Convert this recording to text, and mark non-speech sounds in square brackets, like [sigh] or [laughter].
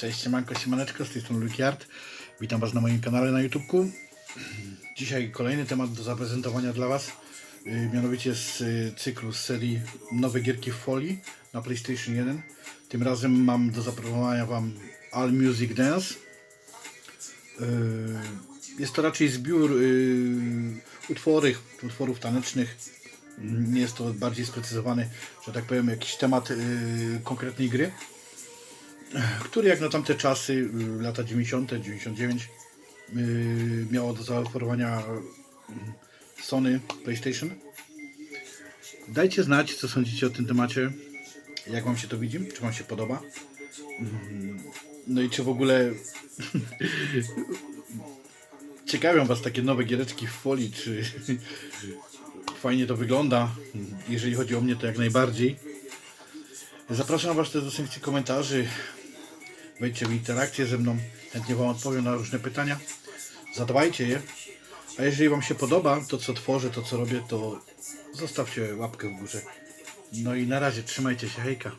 Cześć, siemanko, siemaneczko, z tej strony Lukiard. Witam Was na moim kanale na YouTubeku. Dzisiaj kolejny temat do zaprezentowania dla Was. Yy, Mianowicie z yy, cyklu z serii Nowe gierki w folii na PlayStation 1. Tym razem mam do zaproponowania Wam All Music Dance. Yy, Jest to raczej zbiór utworów, utworów tanecznych. Nie jest to bardziej sprecyzowany, że tak powiem, jakiś temat konkretnej gry który jak na tamte czasy, lata 90., 99, y, miało do zaoferowania y, Sony PlayStation. Dajcie znać, co sądzicie o tym temacie, jak Wam się to widzi, czy Wam się podoba. Mm, No i czy w ogóle [laughs] ciekawią Was takie nowe giereczki w folii, czy [laughs] fajnie to wygląda. Jeżeli chodzi o mnie, to jak najbardziej. Zapraszam Was też do sekcji komentarzy. Wejdźcie w interakcję ze mną. Chętnie Wam odpowiem na różne pytania. Zadawajcie je. A jeżeli Wam się podoba to, co tworzę, to, co robię, to zostawcie łapkę w górze. No i na razie, trzymajcie się, hejka.